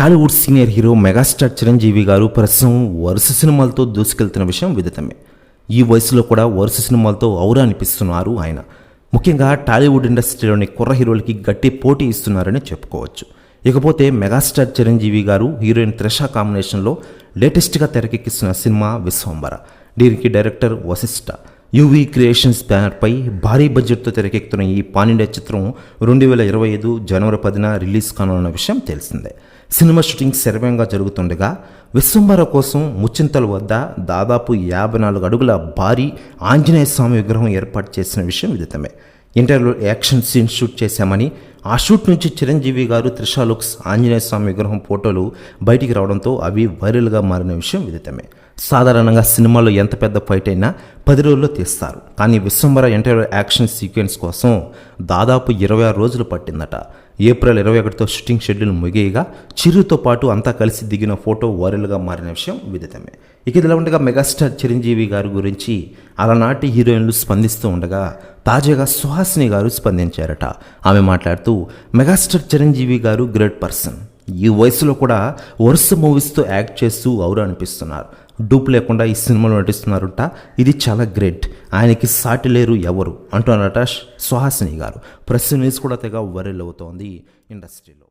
Tollywood senior hero megastar Chiranjeevi garu ప్రస్తుతం వరుస సినిమాలతో దూసుకెళ్తున్న విషయం విదితమే. ఈ వయసులో కూడా వరుస సినిమాలతో ఔరా అనిపిస్తున్నారు ఆయన. ముఖ్యంగా టాలీవుడ్ ఇండస్ట్రీలోని కుర్ర హీరోలకి గట్టి పోటీ ఇస్తున్నారని చెప్పుకోవచ్చు. ఇకపోతే మెగాస్టార్ చిరంజీవి గారు హీరోయిన్ త్రిష కాంబినేషన్లో లేటెస్ట్గా తెరకెక్కిస్తున్న సినిమా విశ్వంబర దీనికి డైరెక్టర్ వశిష్ఠ యువీ క్రియేషన్స్ బ్యానర్పై భారీ బడ్జెట్తో తెరకెక్కుతున్న ఈ పానిండియా చిత్రం రెండు వేల ఇరవై ఐదు జనవరి పదిన రిలీజ్ కానున్న విషయం తెలిసిందే. సినిమా షూటింగ్ శరవేగంగా జరుగుతుండగా విశ్వంబర కోసం ముచ్చింతల వద్ద దాదాపు యాభై నాలుగు అడుగుల భారీ ఆంజనేయ స్వామి విగ్రహం ఏర్పాటు చేసిన విషయం విదితమే. ఇంటర్లో యాక్షన్ సీన్ షూట్ చేశామని ఆ షూట్ నుంచి చిరంజీవి గారు త్రిషా లుక్స్ ఆంజనేయ స్వామి విగ్రహం ఫోటోలు బయటికి రావడంతో అవి వైరల్గా మారిన విషయం విదితమే. సాధారణంగా సినిమాలో ఎంత పెద్ద ఫైట్ అయినా పది రోజుల్లో తీస్తారు. కానీ విశ్వంబర ఇంటర్వ్యూ యాక్షన్ సీక్వెన్స్ కోసం దాదాపు ఇరవై ఆరు రోజులు పట్టిందట. ఏప్రిల్ ఇరవై ఒకటితో షూటింగ్ షెడ్యూల్ ముగియగా చిరుతో పాటు అంతా కలిసి దిగిన ఫోటో వైరల్గా మారిన విషయం విదితమే. ఇక ఇదిలా ఉండగా మెగాస్టార్ చిరంజీవి గారి గురించి అలనాటి హీరోయిన్లు స్పందిస్తూ ఉండగా తాజాగా సుహాసిని గారు స్పందించారట. ఆమె మాట్లాడుతూ మెగాస్టార్ చిరంజీవి గారు గ్రేట్ పర్సన్. ఈ వయసులో కూడా వరుస మూవీస్తో యాక్ట్ చేస్తూ అవురు అనిపిస్తున్నారు. డూప్ లేకుండా ఈ సినిమాలో నటిస్తున్నారుట. ఇది చాలా గ్రేట్. ఆయనకి సాటి లేరు ఎవరు? అంటున్నారట సుహాసిని గారు. ప్రెస్ న్యూస్ కూడా తెగ వైరల్ అవుతోంది ఇండస్ట్రీలో.